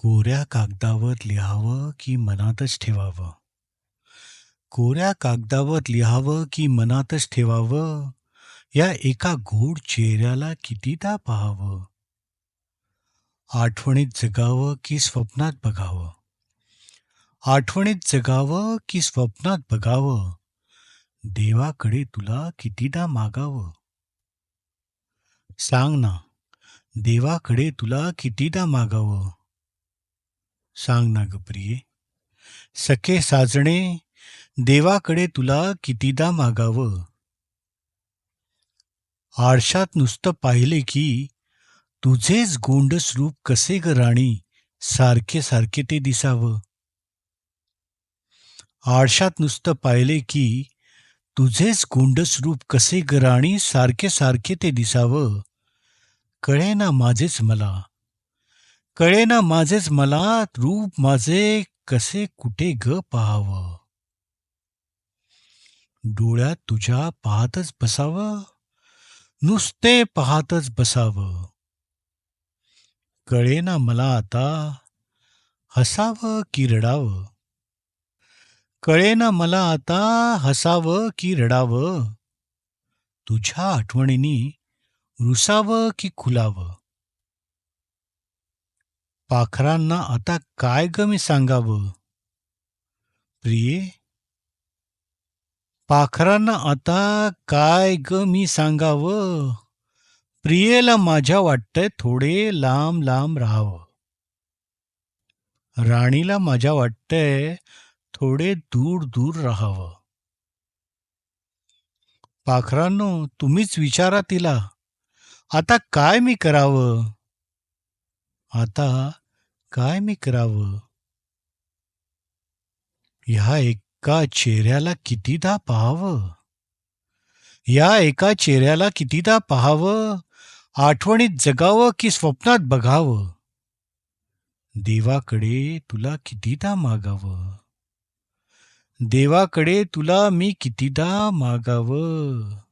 कोऱ्या कागदावर लिहावं की मनातच ठेवावं? कोऱ्या कागदावर लिहावं की मनातच ठेवावं? या एका गोड चेहऱ्याला कितीदा पाहावं? आठवणीत जगावं की स्वप्नात बघावं? आठवणीत जगावं की स्वप्नात बघावं? देवाकडे तुला कितीदा मागावं? सांग ना देवाकडे तुला कितीदा मागावं? सांग ना ग प्रिये सखे साजणे देवाकडे तुला कितीदा मागावं? आरशात नुसतं पाहिले की तुझेच गोंडस रूप कसे ग राणी? सारखे सारखे ते दिसावं. आरशात नुसतं पाहिले की तुझेच गोंडस रूप कसे ग राणी? सारखे सारखे ते दिसावं. कळे ना माझेच मला. कळेना माझेच मला रूप माझे कसे कुठे ग पाहावं? डोळ्यात तुझ्या पाहतच बसावं? नुसते पाहतच बसावं? कळेना मला आता हसावं की रडावं? कळे ना मला आता हसावं की रडावं? तुझ्या आठवणींनी रुसावं की खुलावं? पाखरांना आता काय ग मी सांगावं? प्रिये पाखरांना आता काय ग मी सांगावं? प्रियेला माझ्या वाटतंय थोडे लांब लांब राहावं. राणीला माझ्या वाटतंय थोडे दूर दूर राहावं. पाखरांनो तुम्हीच विचारा तिला. आता काय मी करावं? आता काय मी करावं? ह्या एका चेहऱ्याला कितीदा पाहावं? या एका चेहऱ्याला कितीदा पाहावं? आठवणीत जगावं की स्वप्नात बघावं? देवाकडे तुला कितीदा मागावं? देवाकडे तुला मी कितीदा मागावं?